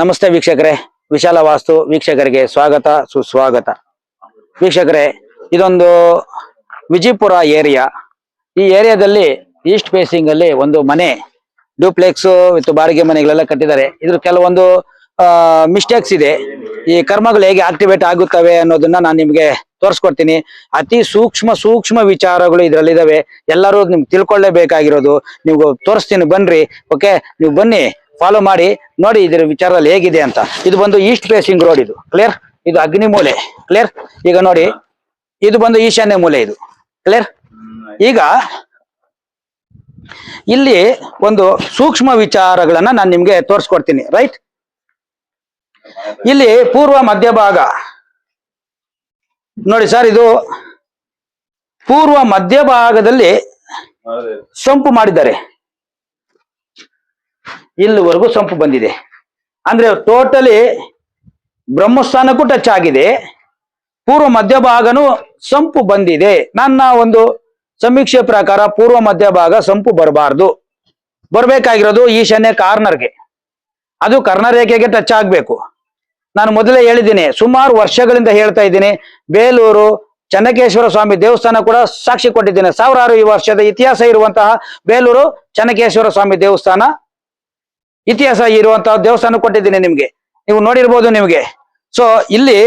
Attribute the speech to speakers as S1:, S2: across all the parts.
S1: ನಮಸ್ತೆ ವೀಕ್ಷಕರೇ. ವಿಶಾಲ ವಾಸ್ತು ವೀಕ್ಷಕರಿಗೆ ಸ್ವಾಗತ, ಸುಸ್ವಾಗತ. ವೀಕ್ಷಕರೇ, ಇದೊಂದು ವಿಜಯಪುರ ಏರಿಯಾ. ಈ ಏರಿಯಾದಲ್ಲಿ ಈಸ್ಟ್ ಫೇಸಿಂಗ್ ಅಲ್ಲಿ ಒಂದು ಮನೆ, ಡ್ಯೂಪ್ಲೆಕ್ಸ್ ವಿತ್ ಬಾಡಿಗೆ ಮನೆಗಳೆಲ್ಲ ಕಟ್ಟಿದ್ದಾರೆ. ಇದ್ರ ಕೆಲವೊಂದು ಮಿಸ್ಟೇಕ್ಸ್ ಇದೆ. ಈ ಕರ್ಮಗಳು ಹೇಗೆ ಆಕ್ಟಿವೇಟ್ ಆಗುತ್ತವೆ ಅನ್ನೋದನ್ನ ನಾನು ನಿಮ್ಗೆ ತೋರಿಸ್ಕೊಡ್ತೀನಿ. ಅತಿ ಸೂಕ್ಷ್ಮ ಸೂಕ್ಷ್ಮ ವಿಚಾರಗಳು ಇದ್ರಲ್ಲಿದಾವೆ. ಎಲ್ಲರೂ ನಿಮ್ಗೆ ತಿಳ್ಕೊಳ್ಳೇಬೇಕಾಗಿರೋದು. ನೀವು ತೋರಿಸ್ತೀನಿ, ಬನ್ರಿ. ಓಕೆ ನೀವು ಬನ್ನಿ. ಫಾಲೋ ಮಾಡಿ ನೋಡಿ ಇದರ ವಿಚಾರದಲ್ಲಿ ಹೇಗಿದೆ ಅಂತ. ಇದು ಬಂದು ಈಸ್ಟ್ ಫೇಸಿಂಗ್ ರೋಡ್ ಇದು. ಕ್ಲಿಯರ್ ಇದು ಅಗ್ನಿ ಮೂಲೆ. ಕ್ಲಿಯರ್ ಈಗ ನೋಡಿ ಇದು ಬಂದು ಈಶಾನ್ಯ ಮೂಲೆ ಇದು. ಕ್ಲಿಯರ್ ಈಗ ಇಲ್ಲಿ ಒಂದು ಸೂಕ್ಷ್ಮ ವಿಚಾರಗಳನ್ನ ನಾನು ನಿಮ್ಗೆ ತೋರಿಸ್ಕೊಡ್ತೀನಿ. ರೈಟ್ ಇಲ್ಲಿ ಪೂರ್ವ ಮಧ್ಯಭಾಗ ನೋಡಿ ಸರ್ ಇದು ಪೂರ್ವ ಮಧ್ಯಭಾಗದಲ್ಲಿ ಸೊಂಪು ಮಾಡಿದ್ದಾರೆ. ಇಲ್ಲಿವರೆಗೂ ಸಂಪು ಬಂದಿದೆ. ಅಂದ್ರೆ ಟೋಟಲಿ ಬ್ರಹ್ಮಸ್ಥಾನಕ್ಕೂ ಟಚ್ ಆಗಿದೆ. ಪೂರ್ವ ಮಧ್ಯಭಾಗನು ಸಂಪು ಬಂದಿದೆ. ನನ್ನ ಒಂದು ಸಮೀಕ್ಷೆ ಪ್ರಕಾರ ಪೂರ್ವ ಮಧ್ಯಭಾಗ ಸಂಪು ಬರಬಾರ್ದು. ಬರಬೇಕಾಗಿರೋದು ಈಶಾನ್ಯ ಕಾರ್ನರ್ಗೆ. ಅದು ಕರ್ಣರೇಖೆಗೆ ಟಚ್ ಆಗ್ಬೇಕು. ನಾನು ಮೊದಲೇ ಹೇಳಿದ್ದೀನಿ, ಸುಮಾರು ವರ್ಷಗಳಿಂದ ಹೇಳ್ತಾ ಇದ್ದೀನಿ, ಬೇಲೂರು ಚನ್ನಕೇಶ್ವರ ಸ್ವಾಮಿ ದೇವಸ್ಥಾನ ಕೂಡ ಸಾಕ್ಷಿ ಕೊಟ್ಟಿದ್ದೇನೆ. ಸಾವಿರಾರು ಈ ವರ್ಷದ ಇತಿಹಾಸ ಇರುವಂತಹ ಬೇಲೂರು ಚನ್ನಕೇಶ್ವರ ಸ್ವಾಮಿ ದೇವಸ್ಥಾನ ಇತಿಹಾಸ ಇರುವಂತಹ ದೇವಸ್ಥಾನ ಕೊಟ್ಟಿದ್ದೀನಿ ನಿಮ್ಗೆ. ನೀವು ನೋಡಿರ್ಬೋದು ನಿಮ್ಗೆ. ಸೊ ಇಲ್ಲಿ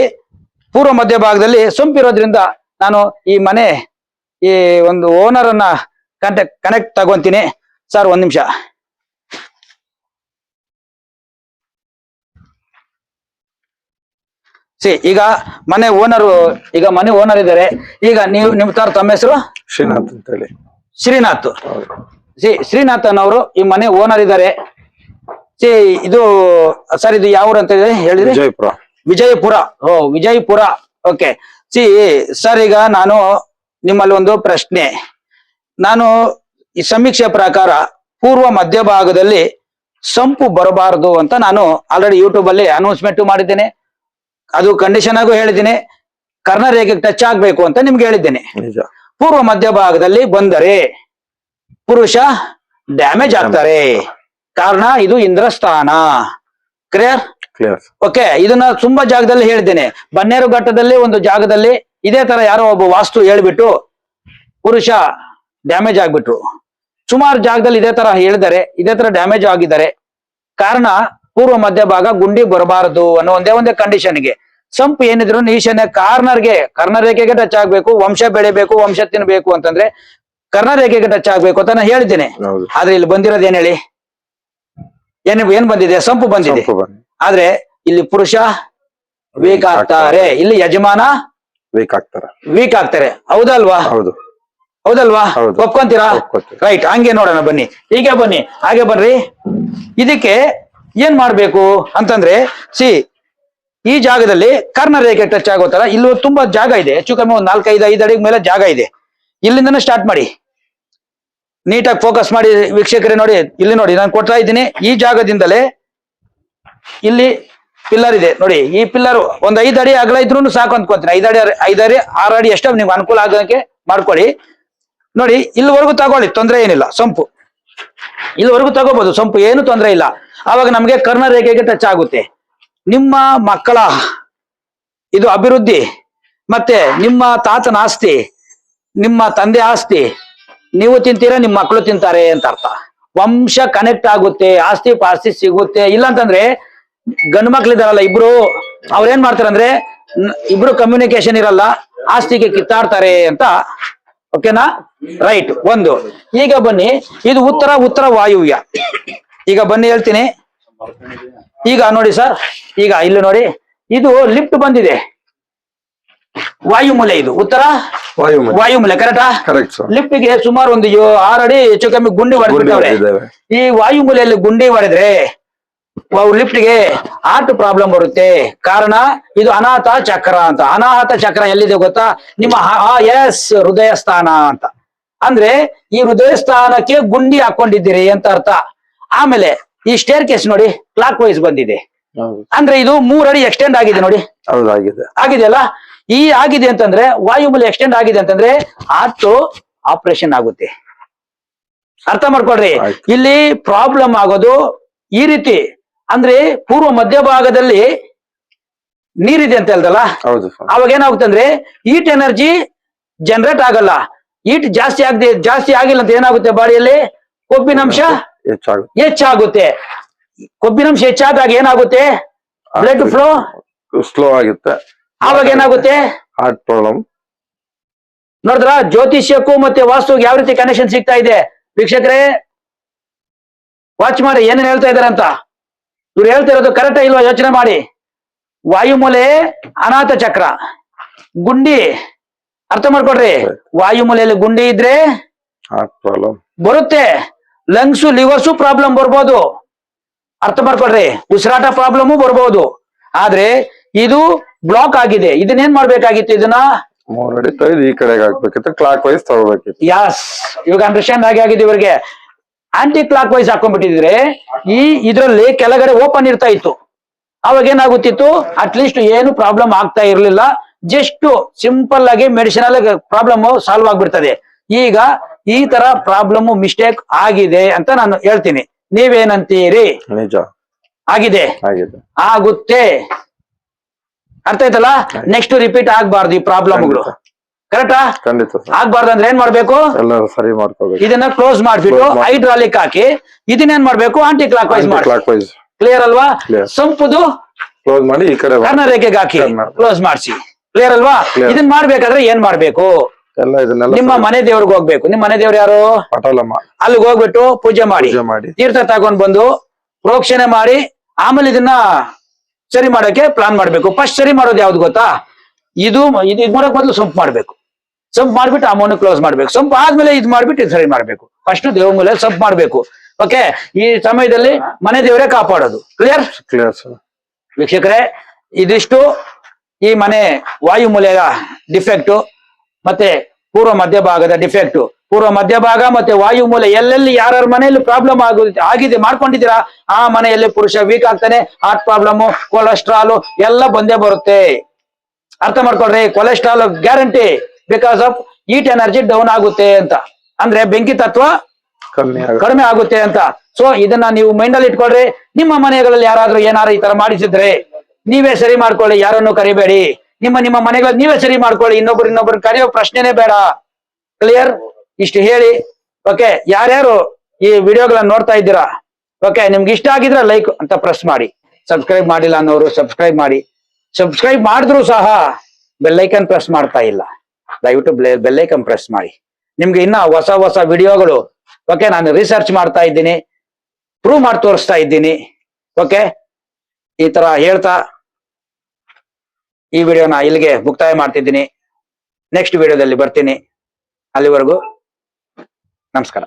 S1: ಪೂರ್ವ ಮಧ್ಯ ಭಾಗದಲ್ಲಿ ಸೊಂಪಿರೋದ್ರಿಂದ ನಾನು ಈ ಮನೆ ಈ ಒಂದು ಓನರ್ ಅನ್ನ ಕಾಂಟ್ಯಾಕ್ಟ್ ಕನೆಕ್ಟ್ ತಗೊಂತೀನಿ. ಸರ್ ಒಂದ್ ನಿಮಿಷ. ಸಿ ಈಗ ಮನೆ ಓನರ್ ಈಗ ಮನೆ ಓನರ್ ಇದ್ದಾರೆ. ಈಗ ನೀವು ನಿಮ್ ತರ ತಮ್ಮ ಹೆಸರು?
S2: ಶ್ರೀನಾಥ್ ಅಂತ ಹೇಳಿ.
S1: ಶ್ರೀನಾಥ್. ಸಿ ಶ್ರೀನಾಥನ್ ಅವರು ಈ ಮನೆ ಓನರ್ ಇದ್ದಾರೆ. ಸಿ ಇದು ಸರ್ ಇದು ಯಾವ ಊರು ಅಂತ ಇದೆ ಹೇಳಿದ್ರಿ?
S2: ವಿಜಯಪುರ.
S1: ವಿಜಯಪುರ. ಓ ವಿಜಯಪುರ. ಓಕೆ. ಸಿ ಸರ್ ಈಗ ನಾನು ನಿಮ್ಮಲ್ಲಿ ಒಂದು ಪ್ರಶ್ನೆ. ನಾನು ಈ ಸಮೀಕ್ಷೆ ಪ್ರಕಾರ ಪೂರ್ವ ಮಧ್ಯಭಾಗದಲ್ಲಿ ಸಂಪು ಬರಬಾರದು ಅಂತ ನಾನು ಆಲ್ರೆಡಿ ಯೂಟ್ಯೂಬ್ ಅಲ್ಲಿ ಅನೌನ್ಸ್ಮೆಂಟ್ ಮಾಡಿದ್ದೇನೆ. ಅದು ಕಂಡೀಷನ್ ಆಗು ಹೇಳಿದ್ದೀನಿ. ಕರ್ಣರೇಖೆಗೆ ಟಚ್ ಆಗ್ಬೇಕು ಅಂತ ನಿಮ್ಗೆ ಹೇಳಿದ್ದೇನೆ. ಪೂರ್ವ ಮಧ್ಯಭಾಗದಲ್ಲಿ ಬಂದರೆ ಪುರುಷ ಡ್ಯಾಮೇಜ್ ಆಗ್ತಾರೆ. ಕಾರಣ ಇದು ಇಂದ್ರಸ್ಥಾನ. ಕ್ಲಿಯರ್
S2: ಕ್ಲಿಯರ್
S1: ಓಕೆ ಇದನ್ನ ತುಂಬಾ ಜಾಗದಲ್ಲಿ ಹೇಳಿದ್ದೇನೆ. ಬನ್ನೇರು ಘಟ್ಟದಲ್ಲಿ ಒಂದು ಜಾಗದಲ್ಲಿ ಇದೇ ತರ ಯಾರೋ ಒಬ್ಬ ವಾಸ್ತು ಹೇಳ್ಬಿಟ್ಟು ಪುರುಷ ಡ್ಯಾಮೇಜ್ ಆಗ್ಬಿಟ್ರು. ಸುಮಾರು ಜಾಗದಲ್ಲಿ ಇದೇ ತರ ಹೇಳಿದರೆ ಇದೇ ತರ ಡ್ಯಾಮೇಜ್ ಆಗಿದ್ದಾರೆ ಕಾರಣ ಪೂರ್ವ ಮಧ್ಯಭಾಗ ಗುಂಡಿ ಬರಬಾರದು ಅನ್ನೋ ಒಂದೇ ಒಂದೇ ಕಂಡೀಷನ್ಗೆ ಸಂಪ್ ಏನಿದ್ರು ಈಶಾನ್ಯ ಕಾರ್ನರ್ಗೆ ಕರ್ಣರೇಖೆಗೆ ಟಚ್ ಆಗ್ಬೇಕು ವಂಶ ಬೆಳಿಬೇಕು ವಂಶ ತಿನ್ಬೇಕು ಅಂತಂದ್ರೆ ಕರ್ಣರೇಖೆಗೆ ಟಚ್ ಆಗ್ಬೇಕು ಅಂತ ನಾನು ಹೇಳಿದ್ದೇನೆ. ಆದ್ರೆ ಇಲ್ಲಿ ಬಂದಿರೋದು ಏನ್ ಹೇಳಿ? ಏನ್ ಏನ್ ಬಂದಿದೆ? ಸಂಪು ಬಂದಿದೆ. ಆದ್ರೆ ಇಲ್ಲಿ ಪುರುಷ ವೀಕ್ ಆಗ್ತಾರೆ. ಇಲ್ಲಿ ಯಜಮಾನ
S2: ವೀಕ್ ಆಗ್ತಾರೆ.
S1: ವೀಕ್ ಆಗ್ತಾರೆ. ಹೌದಲ್ವಾ?
S2: ಹೌದು.
S1: ಹೌದಲ್ವಾ?
S2: ಹೌದು.
S1: ಒಪ್ಕೊಂತೀರಾ?
S2: ಒಪ್ಕೊತೀವಿ.
S1: ರೈಟ್ ಹಂಗೆ ನೋಡೋಣ ಬನ್ನಿ. ಹೀಗೆ ಬನ್ನಿ. ಹಾಗೆ ಬನ್ರಿ. ಇದಕ್ಕೆ ಏನ್ ಮಾಡ್ಬೇಕು ಅಂತಂದ್ರೆ ಸಿ ಈ ಜಾಗದಲ್ಲಿ ಕರ್ಣರೇಖೆ ಟಚ್ ಆಗೋ ತರ ಇಲ್ಲೂ ತುಂಬಾ ಜಾಗ ಇದೆ. ಹೆಚ್ಚು ಕಮ್ಮಿ ಒಂದ್ ನಾಲ್ಕೈದು ಐದು ಅಡಿಗೆ ಮೇಲೆ ಜಾಗ ಇದೆ. ಇಲ್ಲಿಂದನೇ ಸ್ಟಾರ್ಟ್ ಮಾಡಿ. ನೀಟಾಗಿ ಫೋಕಸ್ ಮಾಡಿ ವೀಕ್ಷಕರೇ ನೋಡಿ, ಇಲ್ಲಿ ನೋಡಿ, ನಾನು ಕೊಡ್ತಾ ಇದ್ದೀನಿ. ಈ ಜಾಗದಿಂದಲೇ ಇಲ್ಲಿ ಪಿಲ್ಲರ್ ಇದೆ. ನೋಡಿ, ಈ ಪಿಲ್ಲರ್ ಒಂದು ಐದು ಅಡಿ ಅಗಲ ಇದ್ರು ಸಾಕು ಅಂದ್ಕೊತೀನಿ ಐದ್ ಅಡಿ ಐದ್ ಅಡಿ, ಆರು ಅಡಿ ಎಷ್ಟು ನಿಮ್ಗೆ ಅನುಕೂಲ ಆಗೋಕೆ ಮಾಡ್ಕೊಳ್ಳಿ. ನೋಡಿ, ಇಲ್ಲಿವರೆಗೂ ತಗೊಳ್ಳಿ, ತೊಂದರೆ ಏನಿಲ್ಲ, ಸಂಪು. ಇಲ್ಲಿವರೆಗೂ ತಗೋಬಹುದು ಸಂಪು, ಏನು ತೊಂದರೆ ಇಲ್ಲ. ಆವಾಗ ನಮಗೆ ಕರ್ಣ ರೇಖೆಗೆ ಟಚ್ ಆಗುತ್ತೆ. ನಿಮ್ಮ ಮಕ್ಕಳ ಇದು ಅಭಿವೃದ್ಧಿ, ಮತ್ತೆ ನಿಮ್ಮ ತಾತನ ಆಸ್ತಿ, ನಿಮ್ಮ ತಂದೆ ಆಸ್ತಿ ನೀವು ತಿಂತೀರಾ ನಿಮ್ಮ ಮಕ್ಕಳು ತಿಂತಾರೆ ಅಂತ ಅರ್ಥ. ವಂಶ ಕನೆಕ್ಟ್ ಆಗುತ್ತೆ, ಆಸ್ತಿ ಪಾಸ್ತಿ ಸಿಗುತ್ತೆ. ಇಲ್ಲ ಅಂತಂದ್ರೆ ಗಂಡು ಮಕ್ಳಿದಾರಲ್ಲ ಇಬ್ರು ಅವ್ರೇನ್ ಮಾಡ್ತಾರೆ ಅಂದ್ರೆ ಇಬ್ರು ಕಮ್ಯುನಿಕೇಶನ್ ಇರಲ್ಲ, ಆಸ್ತಿಗೆ ಕಿತ್ತಾಡ್ತಾರೆ ಅಂತ ಓಕೆನಾ ರೈಟ್ ಒಂದು. ಈಗ ಬನ್ನಿ, ಇದು ಉತ್ತರ ಉತ್ತರ ವಾಯುವ್ಯ. ಈಗ ಬನ್ನಿ, ಹೇಳ್ತೀನಿ. ಈಗ ನೋಡಿ ಸರ್, ಈಗ ಇಲ್ಲಿ ನೋಡಿ, ಇದು ಲಿಫ್ಟ್ ಬಂದಿದೆ. ವಾಯುಮೂಲೆ ಇದು. ಉತ್ತರ?
S2: ವಾಯುಮೂಲೆ.
S1: ವಾಯುಮೂಲೆ ಕರೆಕ್ಟಾ
S2: ಕರೆಕ್ಟ್ ಸರ್
S1: ಲಿಫ್ಟ್ಗೆ ಸುಮಾರು ಒಂದು ಯೋ- ಆರು ಅಡಿ ಹೆಚ್ಚು ಕಮ್ಮಿ ಗುಂಡಿ ಹೊಡೆದ್ಬಿಟ್ಟವ್ರೆ
S2: ಇದ್ದೇವೆ
S1: ಈ ವಾಯುಮೂಲೆಯಲ್ಲಿ ಗುಂಡಿ ಹೊಡೆದ್ರೆ ಲಿಫ್ಟ್ಗೆ ಹಾರ್ಟ್ ಪ್ರಾಬ್ಲಮ್ ಬರುತ್ತೆ. ಕಾರಣ ಇದು ಅನಾಥ ಚಕ್ರ ಅಂತ. ಅನಾಹತ ಚಕ್ರ ಎಲ್ಲಿದೆ ಗೊತ್ತಾ? ನಿಮ್ಮ ಎಸ್ ಹೃದಯ ಸ್ಥಾನ ಅಂತ. ಅಂದ್ರೆ ಈ ಹೃದಯ ಸ್ಥಾನಕ್ಕೆ ಗುಂಡಿ ಹಾಕೊಂಡಿದ್ದೀರಿ ಅಂತ ಅರ್ಥ. ಆಮೇಲೆ ಈ ಸ್ಟೇರ್ ಕೇಸ್ ನೋಡಿ ಕ್ಲಾಕ್ ವೈಸ್ ಬಂದಿದೆ.
S2: ಹೌದು.
S1: ಅಂದ್ರೆ ಇದು ಮೂರಡಿ ಎಕ್ಸ್ಟೆಂಡ್ ಆಗಿದೆ ನೋಡಿ.
S2: ಆಗಿದೆ.
S1: ಆಗಿದೆಯಲ್ಲ ಈ ಆಗಿದೆ ಅಂತಂದ್ರೆ ವಾಯುಮೂಲ ಎಕ್ಸ್ಟೆಂಡ್ ಆಗಿದೆ ಅಂತಂದ್ರೆ ಹಾರ್ಟ್ ಆಪರೇಷನ್ ಆಗುತ್ತೆ. ಅರ್ಥ
S2: ಮಾಡ್ಕೊಡ್ರಿ
S1: ಇಲ್ಲಿ ಪ್ರಾಬ್ಲಮ್ ಆಗೋದು ಈ ರೀತಿ. ಅಂದ್ರೆ ಪೂರ್ವ ಮಧ್ಯಭಾಗದಲ್ಲಿ ನೀರಿದೆ ಅಂತ ಹೇಳ್ದಲ್ಲ? ಅವಾಗ ಏನಾಗುತ್ತೆ ಅಂದ್ರೆ ಹೀಟ್ ಎನರ್ಜಿ ಜನರೇಟ್ ಆಗಲ್ಲ. ಹೀಟ್ ಜಾಸ್ತಿ ಆಗದೆ ಜಾಸ್ತಿ ಆಗಿಲ್ಲ ಅಂತ ಏನಾಗುತ್ತೆ ಬಾಡಿಯಲ್ಲಿ ಕೊಬ್ಬಿನಂಶ
S2: ಹೆಚ್ಚಾಗುತ್ತೆ.
S1: ಹೆಚ್ಚಾಗುತ್ತೆ. ಕೊಬ್ಬಿನಂಶ ಹೆಚ್ಚಾದಾಗ ಏನಾಗುತ್ತೆ? ಬ್ಲಡ್ ಫ್ಲೋ
S2: ಸ್ಲೋ ಆಗುತ್ತೆ.
S1: ಆವಾಗ ಏನಾಗುತ್ತೆ?
S2: ಹಾರ್ಟ್ ಪ್ರಾಬ್ಲಮ್
S1: ನೋಡಿದ್ರ? ಜ್ಯೋತಿಷ್ಯಕ್ಕೂ ಮತ್ತೆ ವಾಸ್ತುಗೆ ಯಾವ ರೀತಿ ಕನೆಕ್ಷನ್ ಸಿಗ್ತಾ ಇದೆ? ವೀಕ್ಷಕರೇ ವಾಚ್ ಮಾಡಿ ಏನೇನ್ ಹೇಳ್ತಾ ಇದಾರೆ ಅಂತ. ಇವ್ರು ಹೇಳ್ತಾ ಇರೋದು ಕರೆಕ್ಟ್ ಇಲ್ವಾ ಯೋಚನೆ ಮಾಡಿ. ವಾಯುಮೂಲೆ ಅನಾಥ ಚಕ್ರ. ಗುಂಡಿ. ಅರ್ಥ ಮಾಡ್ಕೊಡ್ರಿ ವಾಯುಮೂಲೆಯಲ್ಲಿ ಗುಂಡಿ ಇದ್ರೆ ಬರುತ್ತೆ. ಲಂಗ್ಸ್ ಲಿವರ್ಸು ಪ್ರಾಬ್ಲಮ್ ಬರ್ಬೋದು. ಅರ್ಥ ಮಾಡ್ಕೊಡ್ರಿ ಉಸಿರಾಟ ಪ್ರಾಬ್ಲಮ್ ಬರ್ಬೋದು. ಆದ್ರೆ ಇದು ಬ್ಲಾಕ್ ಆಗಿದೆ. ಇದನ್ನೇನ್ ಮಾಡ್ಬೇಕಾಗಿತ್ತು? ಇದನ್ನ
S2: ಮೂರ್ ಅಡಿ ತೆಗೆದು ಈ ಕಡೆಗೆ ಹಾಕ್ಬೇಕಿತ್ತು ಕ್ಲಾಕ್ ವೈಸ್ ತಗೋಬೇಕಿತ್ತು.
S1: ಯಾಸ್ ಇವಾಗ ಅಂಡರ್ಸ್ಟ್ಯಾಂಡ್ ಆಗಿ ಆಗಿದೆ ಇವರಿಗೆ. ಆಂಟಿ ಕ್ಲಾಕ್ ವೈಸ್ ಹಾಕೊಂಡ್ಬಿಟ್ಟಿದ್ರೆ ಈ ಇದ್ರಲ್ಲಿ ಕೆಳಗಡೆ ಓಪನ್ ಇರ್ತಾ ಇತ್ತು. ಅವಾಗ ಏನಾಗುತ್ತಿತ್ತು? ಅಟ್ ಲೀಸ್ಟ್ ಏನು ಪ್ರಾಬ್ಲಮ್ ಆಗ್ತಾ ಇರ್ಲಿಲ್ಲ. ಜಸ್ಟ್ ಸಿಂಪಲ್ ಆಗಿ ಮೆಡಿಸಿನಲ್ ಪ್ರಾಬ್ಲಮ್ ಸಾಲ್ವ್ ಆಗ್ಬಿಡ್ತದೆ. ಈಗ ಈ ತರ ಪ್ರಾಬ್ಲಮ್ ಮಿಸ್ಟೇಕ್ ಆಗಿದೆ ಅಂತ ನಾನು ಹೇಳ್ತೀನಿ. ನೀವೇನಂತೀರಿ?
S2: ನಿಜ.
S1: ಆಗಿದೆ.
S2: ಆಗಿದೆ.
S1: ಆಗುತ್ತೆ. ಅರ್ಥ ಆಯ್ತಲ್ಲ? ನೆಕ್ಸ್ಟ್ ರಿಪೀಟ್ ಆಗ್ಬಾರ್ದು ಈ ಪ್ರಾಬ್ಲಮ್ಗಳು ಕರೆಕ್ಟಾ
S2: ಖಂಡಿತ.
S1: ಆಗ್ಬಾರ್ದು ಅಂದ್ರೆ ಏನ್ ಮಾಡ್ಬೇಕು?
S2: ಎಲ್ಲರೂ ಸರಿ ಮಾಡ್ಕೋಬೇಕು.
S1: ಇದನ್ನ ಕ್ಲೋಸ್ ಮಾಡ್ಬಿಟ್ಟು ಹೈಡ್ರಾಲಿಕ್ ಹಾಕಿ ಇದನ್ನೇನ್ ಮಾಡ್ಬೇಕು? ಆಂಟಿ ಕ್ಲಾಕ್ ವೈಸ್ ಮಾಡಿ.
S2: ಕ್ಲಾಕ್ ವೈಸ್
S1: ಕ್ಲಿಯರ್ ಅಲ್ವಾ. ಸಂಪುದು
S2: ಕ್ಲೋಸ್ ಮಾಡಿ ಈ ಕಡೆ.
S1: ಕರ್ಣ ರೇಖೆಗೆ ಹಾಕಿ. ಕ್ಲೋಸ್ ಮಾಡಿಸಿ. ಕ್ಲಿಯರ್ ಅಲ್ವಾ? ಇದನ್ ಮಾಡ್ಬೇಕಾದ್ರೆ ಏನ್ ಮಾಡ್ಬೇಕು? ನಿಮ್ಮ ಮನೆ ದೇವ್ರಿಗೆ ಹೋಗ್ಬೇಕು. ನಿಮ್ ಮನೆ ದೇವ್ರ ಯಾರು?
S2: ಪಟಲಮ್ಮ.
S1: ಅಲ್ಲಿಗೆ ಹೋಗ್ಬಿಟ್ಟು ಪೂಜೆ ಮಾಡಿ.
S2: ಪೂಜೆ ಮಾಡಿ.
S1: ತೀರ್ಥ ತಗೊಂಡ್ ಬಂದು ಪ್ರೋಕ್ಷಣೆ ಮಾಡಿ. ಆಮೇಲೆ ಇದನ್ನ ಸರಿ ಮಾಡೋಕೆ ಪ್ಲಾನ್ ಮಾಡ್ಬೇಕು. ಫಸ್ಟ್ ಸರಿ ಮಾಡೋದು ಯಾವ್ದು ಗೊತ್ತಾ? ಇದು ಇದು ಇದ್ ಮಾಡೋಕ್ ಮೊದಲು ಸೊಂಪ್ ಮಾಡ್ಬೇಕು. ಸಂಪ್ ಮಾಡ್ಬಿಟ್ಟು ಅಮೌಂಟ್ ಕ್ಲೋಸ್ ಮಾಡ್ಬೇಕು. ಸೊಂಪ್ ಆದ್ಮೇಲೆ ಇದ್ ಮಾಡ್ಬಿಟ್ಟು ಇದು ಸರಿ ಮಾಡ್ಬೇಕು. ಫಸ್ಟ್ ದೇವ್ರ ಮೂಲೆ ಸಂಪ್ ಮಾಡ್ಬೇಕು. ಓಕೆ ಈ ಸಮಯದಲ್ಲಿ ಮನೆ ದೇವರೇ ಕಾಪಾಡೋದು. ಕ್ಲಿಯರ್
S2: ಕ್ಲಿಯರ್ ಸರ್
S1: ವೀಕ್ಷಕರೇ ಇದಿಷ್ಟು ಈ ಮನೆ ವಾಯುಮೂಲೆಯ ಡಿಫೆಕ್ಟ್ ಮತ್ತೆ ಪೂರ್ವ ಮಧ್ಯಭಾಗದ ಡಿಫೆಕ್ಟ್ ಪೂರ್ವ ಮಧ್ಯಭಾಗ ಮತ್ತೆ ವಾಯುಮೂಲೆ ಎಲ್ಲೆಲ್ಲಿ ಯಾರ್ಯಾರ ಮನೆಯಲ್ಲಿ ಪ್ರಾಬ್ಲಮ್ ಆಗುತ್ತೆ ಆಗಿದೆ ಮಾಡ್ಕೊಂಡಿದ್ದೀರಾ ಆ ಮನೆಯಲ್ಲಿ ಪುರುಷ ವೀಕ್ ಆಗ್ತಾನೆ ಹಾರ್ಟ್ ಪ್ರಾಬ್ಲಮ್ ಕೊಲೆಸ್ಟ್ರಾಲ್ ಎಲ್ಲ ಬಂದೇ ಬರುತ್ತೆ. ಅರ್ಥ ಮಾಡ್ಕೊಳ್ರಿ cholesterol guarantee because of heat energy down ಆಗುತ್ತೆ ಅಂತ. ಅಂದ್ರೆ ಬೆಂಕಿ ತತ್ವ ಕಡಿಮೆ ಆಗುತ್ತೆ ಅಂತ. ಸೊ ಇದನ್ನ ನೀವು ಮೈಂಡ್ ಅಲ್ಲಿ ಇಟ್ಕೊಳ್ರಿ. ನಿಮ್ಮ ಮನೆಗಳಲ್ಲಿ ಯಾರಾದ್ರೂ ಏನಾರು ಈ ತರ ಮಾಡಿಸಿದ್ರೆ ನೀವೇ ಸರಿ ಮಾಡ್ಕೊಳ್ಳಿ ಯಾರನ್ನು ಕರಿಬೇಡಿ. ನಿಮ್ಮ ನಿಮ್ಮ ಮನೆಗಳ ನೀವೇ ಸರಿ ಮಾಡ್ಕೊಳ್ಳಿ. ಇನ್ನೊಬ್ರು ಇನ್ನೊಬ್ರು ಕರೆಯೋ ಪ್ರಶ್ನೆನೇ ಬೇಡ. ಕ್ಲಿಯರ್ ಇಷ್ಟು ಹೇಳಿ. ಓಕೆ ಯಾರ್ಯಾರು ಈ ವಿಡಿಯೋಗಳನ್ನ ನೋಡ್ತಾ ಇದ್ದೀರಾ? ಓಕೆ ನಿಮ್ಗೆ ಇಷ್ಟ ಆಗಿದ್ರೆ ಲೈಕ್ ಅಂತ ಪ್ರೆಸ್ ಮಾಡಿ. ಸಬ್ಸ್ಕ್ರೈಬ್ ಮಾಡಿಲ್ಲ ಅನ್ನೋರು ಸಬ್ಸ್ಕ್ರೈಬ್ ಮಾಡಿ. ಸಬ್ಸ್ಕ್ರೈಬ್ ಮಾಡಿದ್ರು ಸಹ ಬೆಲ್ಲೈಕನ್ ಪ್ರೆಸ್ ಮಾಡ್ತಾ ಇಲ್ಲ. ದಯವಿಟ್ಟು ಬೆಲ್ಲೈಕನ್ ಪ್ರೆಸ್ ಮಾಡಿ. ನಿಮ್ಗೆ ಇನ್ನ ಹೊಸ ಹೊಸ ವಿಡಿಯೋಗಳು ಓಕೆ ನಾನು ರಿಸರ್ಚ್ ಮಾಡ್ತಾ ಇದ್ದೀನಿ ಪ್ರೂವ್ ಮಾಡಿ ತೋರಿಸ್ತಾ ಇದ್ದೀನಿ. ಓಕೆ ಈ ತರ ಹೇಳ್ತಾ ಈ ವಿಡಿಯೋನ ಇಲ್ಲಿಗೆ ಮುಕ್ತಾಯ ಮಾಡ್ತಿದ್ದೀನಿ. ನೆಕ್ಸ್ಟ್ ವಿಡಿಯೋದಲ್ಲಿ ಬರ್ತೀನಿ. ಅಲ್ಲಿವರೆಗೂ ನಮಸ್ಕಾರ.